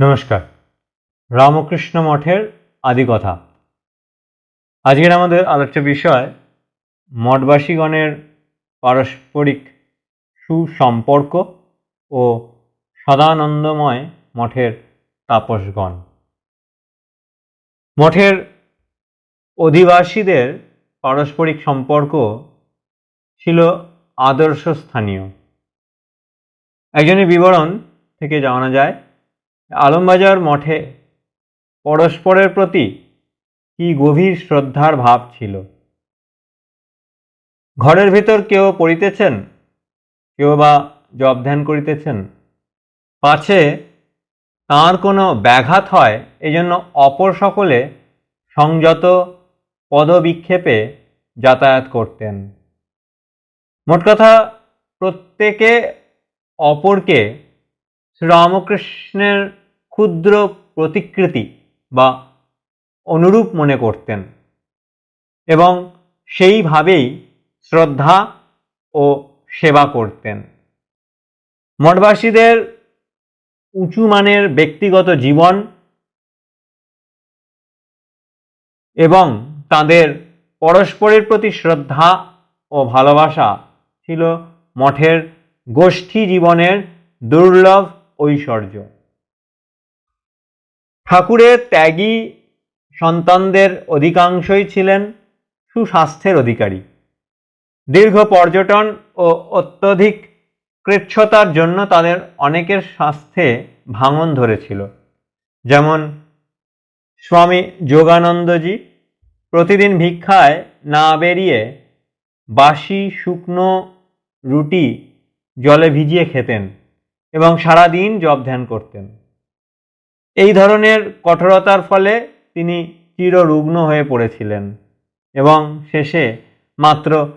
নমস্কার। রামকৃষ্ণ মঠের আদিকথা আজকের আমাদের আলোচ্য বিষয়, মঠবাসীগণের পারস্পরিক সুসম্পর্ক ও সদানন্দময় মঠের তাপসগণ। মঠের অধিবাসীদের পারস্পরিক সম্পর্ক ছিল আদর্শ স্থানীয় একজনের বিবরণ থেকে জানা যায় আলমবাজার মঠে পরস্পরের প্রতি কি গভীর শ্রদ্ধার ভাব ছিল? ঘরের ভিতর কেউ পড়িতেছেন? কেউ বা জব ধ্যান করিতেছেন? পাছে তাঁর কোনো ব্যাঘাত হয় এই জন্য অপর সকলে সংযত পদবিক্ষেপে যাতায়াত করতেন। মোট কথা, প্রত্যেকে অপরকে শ্রীরামকৃষ্ণের ক্ষুদ্র প্রতিকৃতি বা অনুরূপ মনে করতেন এবং সেইভাবেই শ্রদ্ধা ও সেবা করতেন। মঠবাসীদের উঁচু মানের ব্যক্তিগত জীবন এবং তাদের পরস্পরের প্রতি শ্রদ্ধা ও ভালোবাসা ছিল মঠের গোষ্ঠী জীবনের দুর্লভ ঐশ্বর্য। ঠাকুরের ত্যাগী সন্তানদের অধিকাংশই ছিলেন সুস্বাস্থ্যের অধিকারী। দীর্ঘ পর্যটন ও অত্যধিক কৃচ্ছতার জন্য তাদের অনেকের স্বাস্থ্যে ভাঙন ধরেছিল। যেমন স্বামী যোগানন্দজি প্রতিদিন ভিক্ষায় না বেরিয়ে বাসি শুকনো রুটি জলে ভিজিয়ে খেতেন এবং সারাদিন জপ ধ্যান করতেন। এই ধরনের কঠোরতার ফলে তিনি চিররুগ্ন হয়ে পড়েছিলেন এবং শেষে মাত্র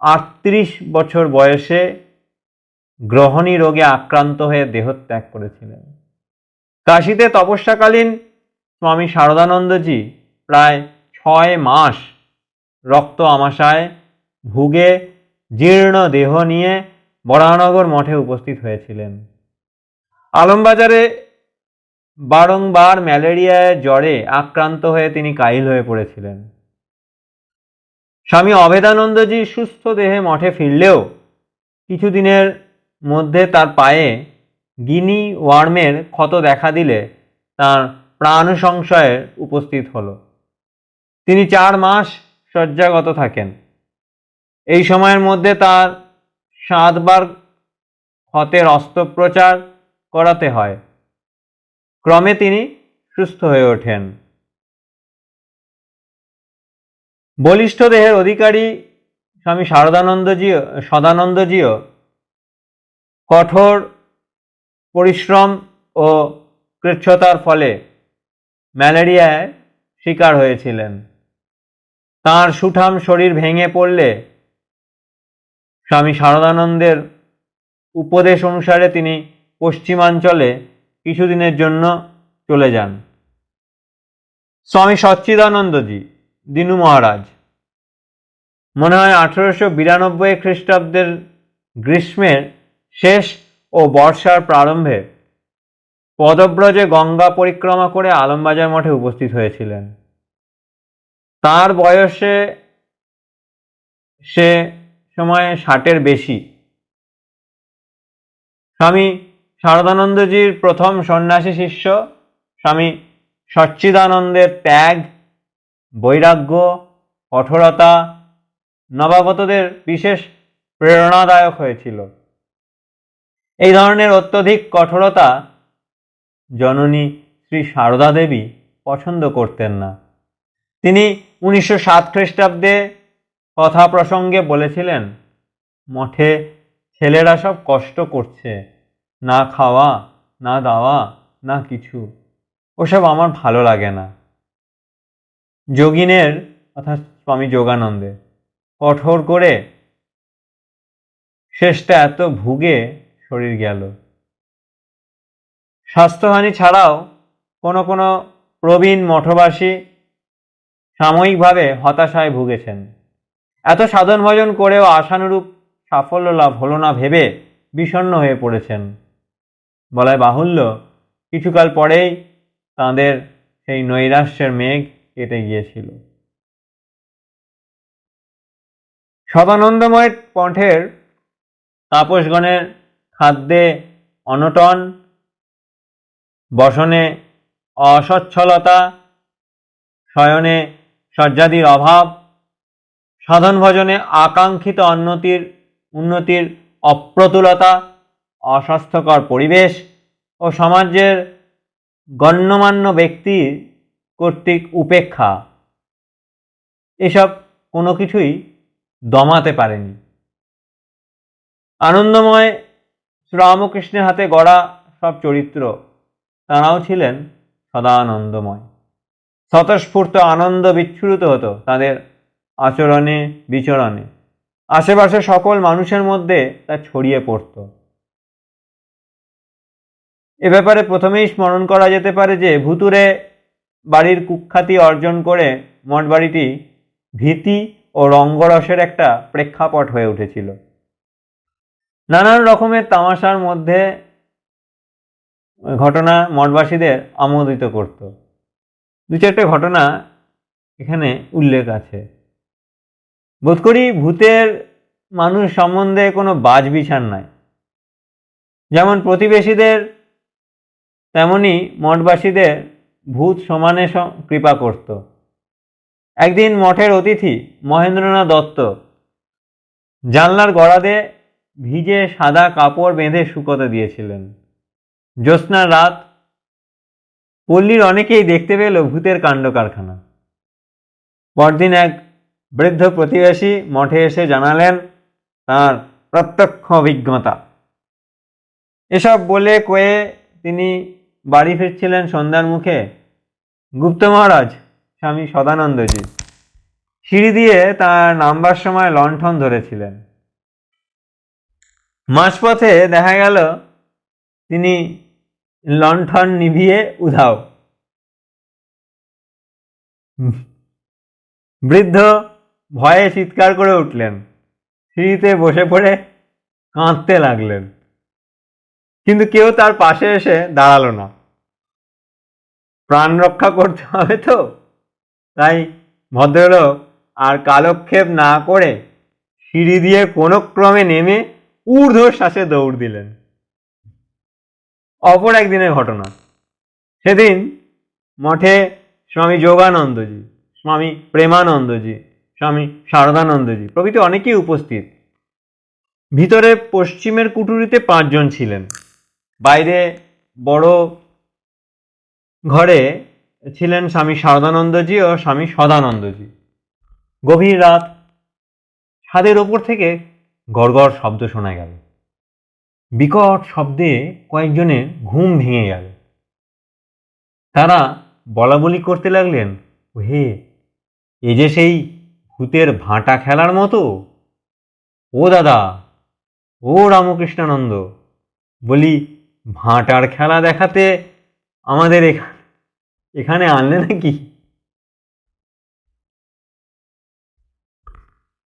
আটত্রিশ বছর বয়সে গ্রহণী রোগে আক্রান্ত হয়ে দেহত্যাগ করেছিলেন। কাশীতে তপস্যাকালীন স্বামী শারদানন্দজি প্রায় ছয় মাস রক্ত আমাশায়, ভুগে জীর্ণ দেহ নিয়ে বরানগর মঠে উপস্থিত হয়েছিলেন। আলমবাজারে বারংবার ম্যালেরিয়ায় জ্বরে আক্রান্ত হয়ে তিনি কাহিল হয়ে পড়েছিলেন। স্বামী অভেদানন্দজি সুস্থ দেহে মঠে ফিরলেও কিছুদিনের মধ্যে তার পায়ে গিনি ওয়ার্মের ক্ষত দেখা দিলে তার প্রাণ সংশয়ের উপস্থিত হলো। তিনি চার মাস শয্যাগত থাকেন। এই সময়ের মধ্যে তার সাতবার ক্ষতের অস্ত্রোপচার করাতে হয়। ক্রমে তিনি সুস্থ হয়ে ওঠেন। বলিষ্ঠ দেহের অধিকারী স্বামী শারদানন্দজিও, সদানন্দজিও কঠোর পরিশ্রম ও কৃচ্ছতার ফলে ম্যালেরিয়ায় শিকার হয়েছিলেন। তার সুঠাম শরীর ভেঙে পড়লে স্বামী শারদানন্দের উপদেশ অনুসারে তিনি পশ্চিমাঞ্চলে কিছুদিনের জন্য চলে যান। স্বামী সচ্চিদানন্দজি, দিনু মহারাজ। মনে হয় আঠেরোশো বিরানব্বই খ্রিস্টাব্দের গ্রীষ্মের শেষ ও বর্ষার প্রারম্ভে পদব্রজে গঙ্গা পরিক্রমা করে আলমবাজার মঠে উপস্থিত হয়েছিলেন। তার বয়সে সে সময়ে ষাটের বেশি। স্বামী শারদানন্দজির প্রথম সন্ন্যাসী শিষ্য স্বামী সচ্চিদানন্দের ত্যাগ, বৈরাগ্য, কঠোরতা নবাগতদের বিশেষ প্রেরণাদায়ক হয়েছিল। এই ধরনের অত্যধিক কঠোরতা জননী শ্রী সারদা দেবী পছন্দ করতেন না। তিনি উনিশশো সাত খ্রিস্টাব্দে কথা প্রসঙ্গে বলেছিলেন, মঠে ছেলেরা সব কষ্ট করছে। না খাওয়া, না দাওয়া, না কিছু। ওসব আমার ভালো লাগে না। যোগিনের, অর্থাৎ স্বামী যোগানন্দে, কঠোর করে শেষটা এত ভুগে শরীর গেল। স্বাস্থ্যহানি ছাড়াও কোনো কোনো প্রবীণ মঠবাসী সাময়িকভাবে হতাশায় ভুগেছেন। এত সাধন ভজন করেও আশানুরূপ সাফল্য লাভ হলো না ভেবে বিষণ্ণ হয়ে পড়েছেন। বলায় বাহুল্য। কিছুকাল পরেই তাদের সেই নৈরাশ্যের মেঘ কেটে গিয়েছিল। সদানন্দময় কণ্ঠের তাপসগণের খাদ্যে অনটন, বসনে অসচ্ছলতা, শয়নে শয্যাদির অভাব সাধন ভজনে আকাঙ্ক্ষিত উন্নতির উন্নতির অপ্রতুলতা অস্বাস্থ্যকর পরিবেশ ও সমাজের গণ্যমান্য ব্যক্তি কর্তৃক উপেক্ষা। এসব কোনো কিছুই দমাতে পারেনি। আনন্দময় শ্রীরামকৃষ্ণের হাতে গড়া সব চরিত্র তারাও ছিলেন সদা আনন্দময় স্বতঃস্ফূর্ত আনন্দ বিচ্ছুরিত হতো তাদের আচরণে, বিচরণে। আশেপাশে সকল মানুষের মধ্যে তা ছড়িয়ে পড়ত। এ ব্যাপারে প্রথমেই স্মরণ করা যেতে পারে যে ভুতুরে বাড়ির কুখ্যাতি অর্জন করে মঠবাড়িটি ভীতি ও রঙ্গরসের একটা প্রেক্ষাপট হয়ে উঠেছিল। নানান রকমের তামাশার মধ্যে ঘটনা মঠবাসীদের আমোদিত করত। দু চারটে ঘটনা এখানে উল্লেখ আছে। বোধ করি ভূতের মানুষ সম্বন্ধে কোনো বাজ বিচার নাই। যেমন প্রতিবেশীদের তেমনি মঠবাসীদের ভূত সমানে কৃপা করত। একদিন মঠের অতিথি মহেন্দ্রনাথ দত্ত জানলার গড়াদে ভিজে সাদা কাপড় বেঁধে শুকোতে দিয়েছিলেন। জ্যোৎস্নার রাত পল্লীর অনেকেই দেখতে পেল ভূতের কাণ্ড কারখানা। পরদিন এক বৃদ্ধ প্রতিবেশী মঠে এসে জানালেন তার প্রত্যক্ষ অভিজ্ঞতা। এসব বলে কয়ে তিনি বাড়ি ফিরছিলেন সন্ধ্যার মুখে? গুপ্ত মহারাজ, স্বামী সদানন্দজি। সিঁড়ি দিয়ে তার নামবার সময় লণ্ঠন ধরেছিলেন। মাঝপথে দেখা গেল, তিনি লণ্ঠন নিভিয়ে উধাও। বৃদ্ধ ভয়ে চিৎকার করে উঠলেন। সিঁড়িতে বসে পড়ে কাঁদতে লাগলেন। কিন্তু কেউ তার পাশে এসে দাঁড়াল না। প্রাণ রক্ষা করতে হবে তো? তাই ভদ্রলোক আর কালক্ষেপ না করে সিঁড়ি দিয়ে কোনো ক্রমে নেমে ঊর্ধ্ব শ্বাসে দৌড় দিলেন। অপর একদিনের ঘটনা। সেদিন মঠে স্বামী যোগানন্দজি, স্বামী প্রেমানন্দজি, স্বামী শারদানন্দজি প্রভৃতি অনেকেই উপস্থিত। ভিতরে পশ্চিমের কুটুরিতে পাঁচজন ছিলেন। বাইরে বড় ঘরে ছিলেন স্বামী শারদানন্দজি ও স্বামী সদানন্দজি। গভীর রাত ছাদের ওপর থেকে গড়গড় শব্দ শোনা গেল। বিকট শব্দে কয়েকজনের ঘুম ভেঙে গেল। তারা বলা বলি করতে লাগলেন হে এ যে সেই ভূতের ভাঁটা খেলার মতো। ও দাদা, ও রামকৃষ্ণানন্দ। বলি ভাঁটার খেলা দেখাতে আমাদের এখা- এখানে আনলে নাকি?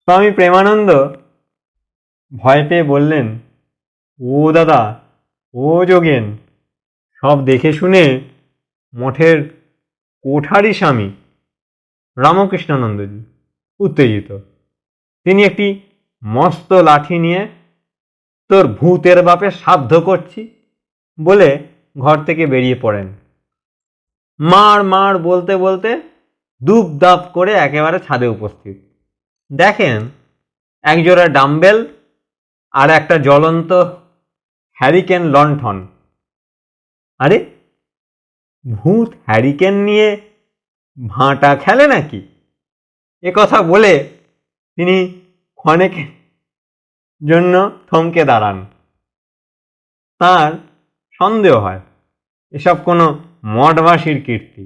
স্বামী প্রেমানন্দ ভয় পেয়ে বললেন, ও দাদা, ও যোগেন, সব দেখে শুনে মঠের কোঠারি স্বামী রামকৃষ্ণানন্দজি উত্তেজিত। তিনি একটি মস্ত লাঠি নিয়ে তোর ভূতের বাপে সাধ্য করছি। বলে ঘর থেকে বেরিয়ে পড়েন। মার মার বলতে বলতে দুপ দাপ করে একেবারে ছাদে উপস্থিত। দেখেন, একজোড়া ডাম্বেল আর একটা জ্বলন্ত হ্যারিকেন লণ্ঠন। আরে, ভূত হ্যারিকেন নিয়ে ভাঁটা খেলে নাকি? এ কথা বলে তিনি ক্ষণেক জন্য থমকে দাঁড়ান। তার সন্দেহ হয়। এসব কোনো মঠবাসীর কীর্তি।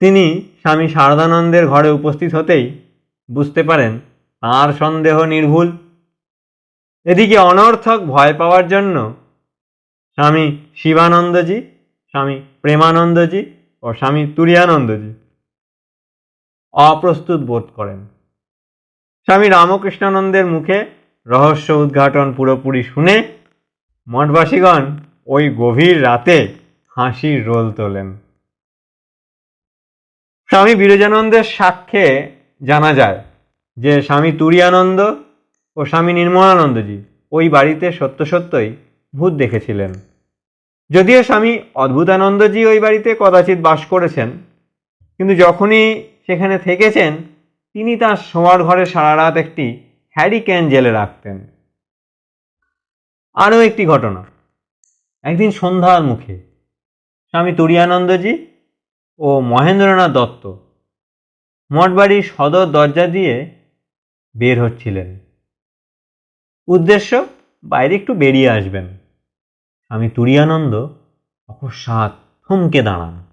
তিনি স্বামী শারদানন্দের ঘরে উপস্থিত হতেই বুঝতে পারেন তার সন্দেহ নির্ভুল। এদিকে অনর্থক ভয় পাওয়ার জন্য স্বামী শিবানন্দজি, স্বামী প্রেমানন্দজি ও স্বামী তুরিয়ানন্দজি অপ্রস্তুত বোধ করেন। স্বামী রামকৃষ্ণানন্দের মুখে রহস্য উদ্ঘাটন পুরোপুরি শুনে মঠবাসীগণ ওই গভীর রাতে হাসির রোল তোলেন। স্বামী বিরজানন্দের সাক্ষ্যে জানা যায় যে, স্বামী তুরিয়ানন্দ ও স্বামী নির্মলানন্দজি ওই বাড়িতে সত্য সত্যই ভূত দেখেছিলেন। যদিও স্বামী অদ্ভুতানন্দজি ওই বাড়িতে কদাচিৎ বাস করেছেন, কিন্তু যখনই সেখানে থেকেছেন, তিনি তার শোয়ার ঘরে সারা রাত একটি হ্যারিকেন জেলে রাখতেন। আরও একটি ঘটনা। একদিন সন্ধ্যার মুখে স্বামী তুরিয়ানন্দজি ও মহেন্দ্রনাথ দত্ত মঠবাড়ির সদর দরজা দিয়ে বের হচ্ছিলেন। উদ্দেশ্য, বাইরে একটু বেরিয়ে আসবেন। স্বামী তুরিয়ানন্দ অকস্মাৎ থমকে দাঁড়ান।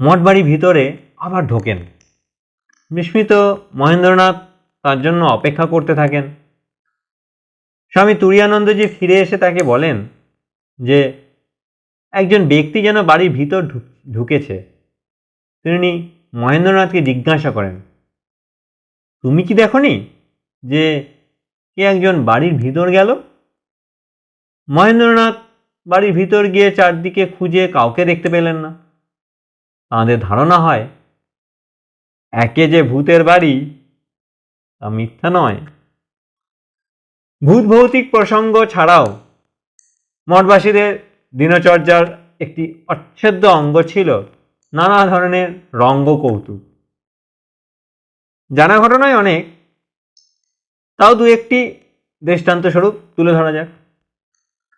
মঠবাড়ি ভিতরে আবার ঢোকেন। বিস্মিত মহেন্দ্রনাথ তার জন্য অপেক্ষা করতে থাকেন। স্বামী তুরিয়ানন্দজি ফিরে এসে তাকে বলেন যে একজন ব্যক্তি যেন বাড়ির ভিতর ঢুক- ঢুকেছে। তিনি মহেন্দ্রনাথকে জিজ্ঞাসা করেন, তুমি কি দেখনি যে কে একজন বাড়ির ভিতর গেল? মহেন্দ্রনাথ বাড়ির ভিতর গিয়ে চারদিকে খুঁজে কাউকে দেখতে পেলেন না। তাঁদের ধারণা হয়, একে যে ভূতের বাড়ি তা মিথ্যা নয়। ভূত ভৌতিক প্রসঙ্গ ছাড়াও মঠবাসীদের দিনচর্যার একটি অচ্ছেদ্য অঙ্গ ছিল নানা ধরনের রঙ্গ কৌতুক জানা ঘটনায় অনেক, তাও দু একটি দৃষ্টান্ত স্বরূপ তুলে ধরা যাক।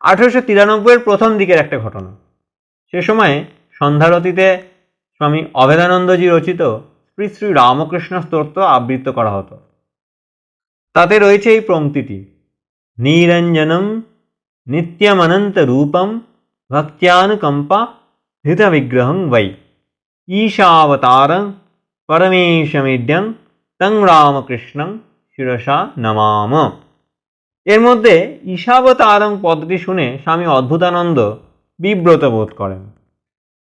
আঠেরোশো তিরানব্বইয়ের প্রথম দিকের একটা ঘটনা। সে সময়ে সন্ধ্যারতিতে স্বামী অভেদানন্দজি রচিত শ্রী শ্রী রামকৃষ্ণ স্তোত্র আবৃত্ত করা হতো। তাতে রয়েছে এই পঙ্ক্তিটি, নিরঞ্জনম রূপম ভক্ত্যানুকম্পা হৃতবিগ্রহং বৈ ঈশাবতারং পরমেশমিড্যং তং রামকৃষ্ণং শিরসা নমাম এর মধ্যে ঈশাবতারং পদটি শুনে স্বামী অদ্ভুতানন্দ বিব্রত বোধ করেন।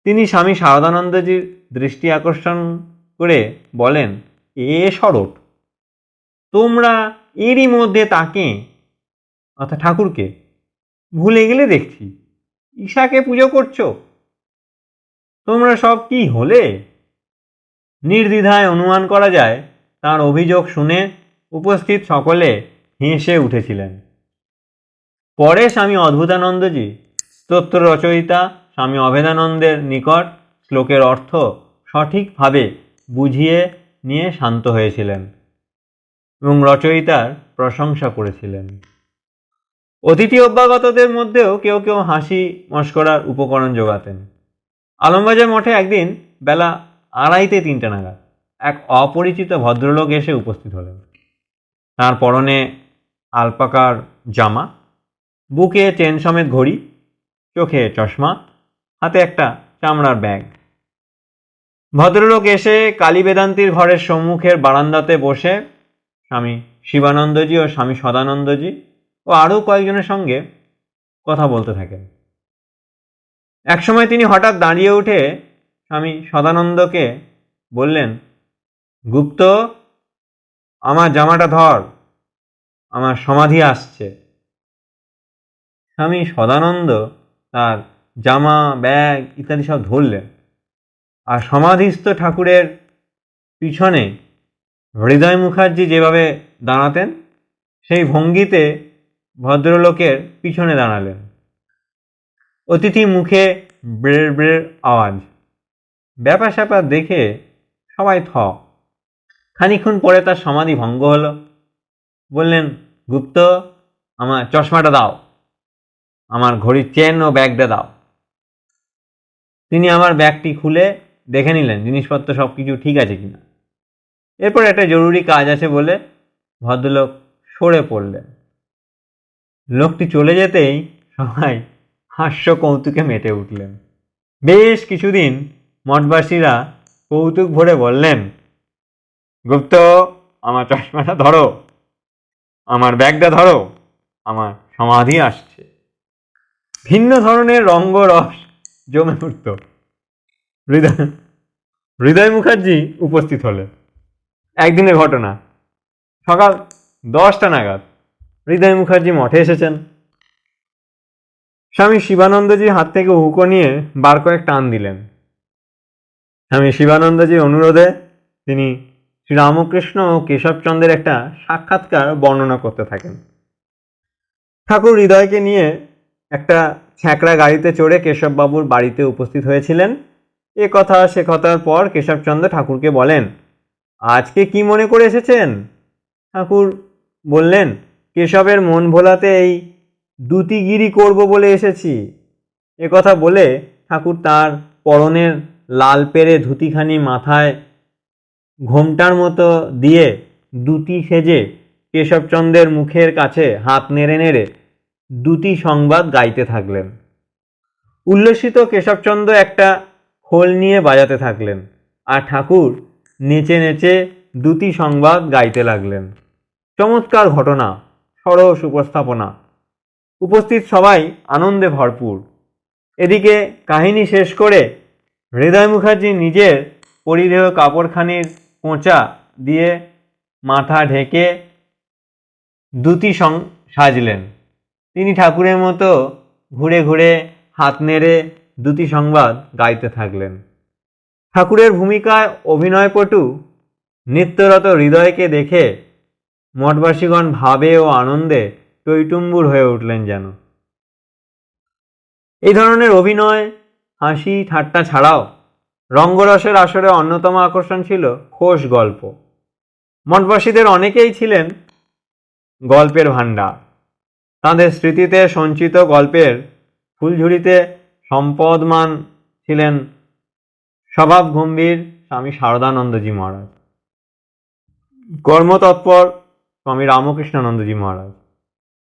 তিনি স্বামী শারদানন্দজির দৃষ্টি আকর্ষণ করে বলেন, এ শরট তোমরা এরই মধ্যে তাকে, অর্থাৎ ঠাকুরকে ভুলে গেলে দেখছি। ঈশাকে পুজো করছ? তোমরা সব কি হলে? নির্দ্বিধায় অনুমান করা যায়, তার অভিযোগ শুনে উপস্থিত সকলে হেসে উঠেছিলেন। পরে স্বামী অদ্ভুতানন্দজি, স্তোত্র রচয়িতা স্বামী অভেদানন্দের নিকট শ্লোকের অর্থ সঠিকভাবে বুঝিয়ে নিয়ে শান্ত হয়েছিলেন এবং রচয়িতার প্রশংসা করেছিলেন। অতিথি অভ্যাগতদের মধ্যেও কেউ কেউ হাসি মস্করার উপকরণ যোগাতেন আলমবাজার মঠে একদিন বেলা আড়াইতে তিনটে নাগাদ এক অপরিচিত ভদ্রলোক এসে উপস্থিত হলেন। তার পরনে আলপাকার জামা, বুকে চেন সমেত ঘড়ি, চোখে চশমা, হাতে একটা চামড়ার ব্যাগ। ভদ্রলোক এসে কালী বেদান্তির ঘরের সম্মুখের বারান্দাতে বসে স্বামী শিবানন্দজি ও স্বামী সদানন্দজি ও আরও কয়েকজনের সঙ্গে কথা বলতে থাকেন। একসময় তিনি হঠাৎ দাঁড়িয়ে উঠে স্বামী সদানন্দকে বললেন, গুপ্ত, আমার জামাটা ধর, আমার সমাধি আসছে। স্বামী সদানন্দ তার জামা, ব্যাগ ইত্যাদি সব ধরলেন। আর সমাধিস্থ ঠাকুরের পিছনে হৃদয় মুখার্জি যেভাবে দাঁড়াতেন, সেই ভঙ্গিতে ভদ্রলোকের পিছনে দাঁড়ালেন। অতিথি মুখে ব্রের ব্রের আওয়াজ। ব্যাপার স্যাপার দেখে সবাই থ। খানিক্ষণ পরে তার সমাধি ভঙ্গ হলো। বললেন, গুপ্ত, আমার চশমাটা দাও। আমার ঘড়ির চেন ও ব্যাগটা দাও। তিনি আমার ব্যাগটি খুলে দেখে নিলেন, জিনিসপত্র সব কিছু ঠিক আছে কিনা? এরপর একটা জরুরি কাজ আছে বলে ভদ্রলোক সরে পড়লেন। লোকটি চলে যেতেই সবাই হাস্য কৌতুকে মেতে উঠলেন। বেশ কিছুদিন মঠবাসীরা কৌতুক ভরে বললেন, গুপ্ত, আমার চশমাটা ধরো, আমার ব্যাগটা ধরো, আমার সমাধি আসছে। ভিন্ন ধরনের রঙ্গরস জমে উঠত। হৃদয় হৃদয় মুখার্জি উপস্থিত হলেন। একদিনের ঘটনা, সকাল দশটা নাগাদ। হৃদয় মুখার্জি মঠে এসেছেন। স্বামী শিবানন্দজি হাত থেকে হুকো নিয়ে বার কয়েক টান দিলেন। স্বামী শিবানন্দজির অনুরোধে তিনি শ্রীরামকৃষ্ণ ও কেশবচন্দ্রের একটা সাক্ষাৎকার বর্ণনা করতে থাকেন। ঠাকুর হৃদয়কে নিয়ে একটা ছ্যাঁকড়া গাড়িতে চড়ে কেশববাবুর বাড়িতে উপস্থিত হয়েছিলেন। এ কথা, সে কথার পর কেশবচন্দ্র ঠাকুরকে বলেন, আজকে কি মনে করে এসেছেন? ঠাকুর বললেন কেশবের মন ভোলাতে এই দুতিগিরি করব বলে এসেছি। এ কথা বলে ঠাকুর তার পরনের লাল পেরে ধুতিখানি মাথায় ঘোমটার মতো দিয়ে দুটি সেজে কেশবচন্দ্রের মুখের কাছে হাত নেড়ে নেড়ে দুটি সংবাদ গাইতে থাকলেন। উল্লসিত কেশবচন্দ্র একটা খোল নিয়ে বাজাতে থাকলেন আর ঠাকুর নেচে নেচে দুটি সংবাদ গাইতে লাগলেন। চমৎকার ঘটনা। সরস উপস্থাপনা। উপস্থিত সবাই আনন্দে ভরপুর। এদিকে কাহিনী শেষ করে হৃদয় মুখার্জি নিজের পরিধেয় কাপড়খানির কোঁচা দিয়ে মাথা ঢেকে দুটি সং সাজলেন। তিনি ঠাকুরের মতো ঘুরে ঘুরে হাত নেড়ে দুটি সংবাদ গাইতে থাকলেন। ঠাকুরের ভূমিকায় অভিনয়পটু নিত্যরত হৃদয়কে দেখে মঠবাসীগণ ভাবে ও আনন্দে টৈটুম্বুর হয়ে উঠলেন যেন। এই ধরনের অভিনয়, হাসি, ঠাট্টা ছাড়াও রঙ্গরসের আসরে অন্যতম আকর্ষণ ছিল খোশ গল্প। মঠবাসীদের অনেকেই ছিলেন গল্পের ভাণ্ডার। তাঁদের স্মৃতিতে সঞ্চিত গল্পের ফুলঝুরিতে সম্পদমান ছিলেন স্বভাব গম্ভীর স্বামী শারদানন্দজি মহারাজ। কর্মতৎপর স্বামী রামকৃষ্ণানন্দজি মহারাজ।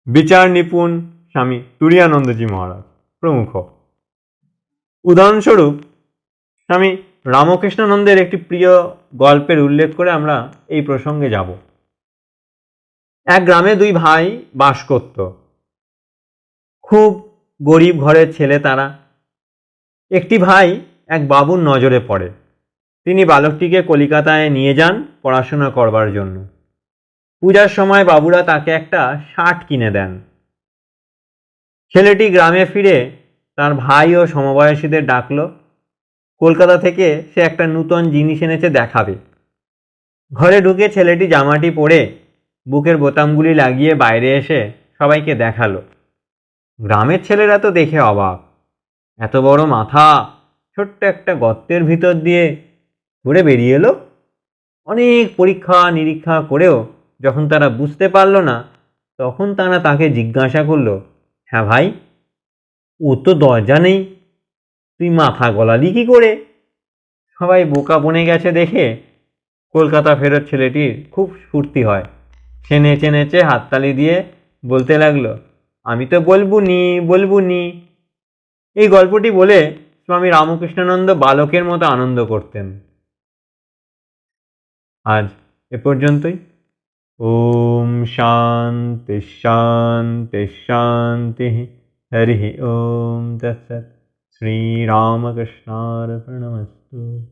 বিচার নিপুণ স্বামী তুরিয়ানন্দজি মহারাজ, প্রমুখ। উদাহরণস্বরূপ, স্বামী রামকৃষ্ণানন্দের একটি প্রিয় গল্পের উল্লেখ করে আমরা এই প্রসঙ্গে যাব। এক গ্রামে দুই ভাই বাস করত। খুব গরিব ঘরের ছেলে তারা। একটি ভাই এক বাবুর নজরে পড়ে। তিনি বালকটিকে কলিকাতায় নিয়ে যান পড়াশোনা করবার জন্য। পূজার সময় বাবুরা তাকে একটা শার্ট কিনে দেন। ছেলেটি গ্রামে ফিরে তার ভাই ও সমবয়সীদের ডাকলো, কলকাতা থেকে সে একটা নূতন জিনিস এনেছে দেখাবে। ঘরে ঢুকে ছেলেটি জামাটি পরে বুকের বোতামগুলি লাগিয়ে বাইরে এসে সবাইকে দেখাল। গ্রামের ছেলেরা তো দেখে অবাক। এত বড় মাথা, ছোট্ট একটা গর্তের ভিতর দিয়ে ঘুরে বেরিয়ে এলো। অনেক পরীক্ষা নিরীক্ষা করেও যখন তারা বুঝতে পারল না, তখন তারা তাকে জিজ্ঞাসা করল হ্যাঁ ভাই, ও তো দরজা নেই, তুই মাথা গলালি কি করে? সবাই বোকা বনে গেছে দেখে কলকাতা ফেরত ছেলেটির খুব ফুর্তি হয়। সে নেচে নেচে হাততালি দিয়ে বলতে লাগল, আমি তো বলব নি বলব নি এই গল্পটি বলে স্বামী রামকৃষ্ণানন্দ বালকের মতো আনন্দ করতেন। আজ এ পর্যন্তই। ओम शांति शांति शांति। हरि ओम दत्सत श्रीरामकृष्णार्पणमस्तु।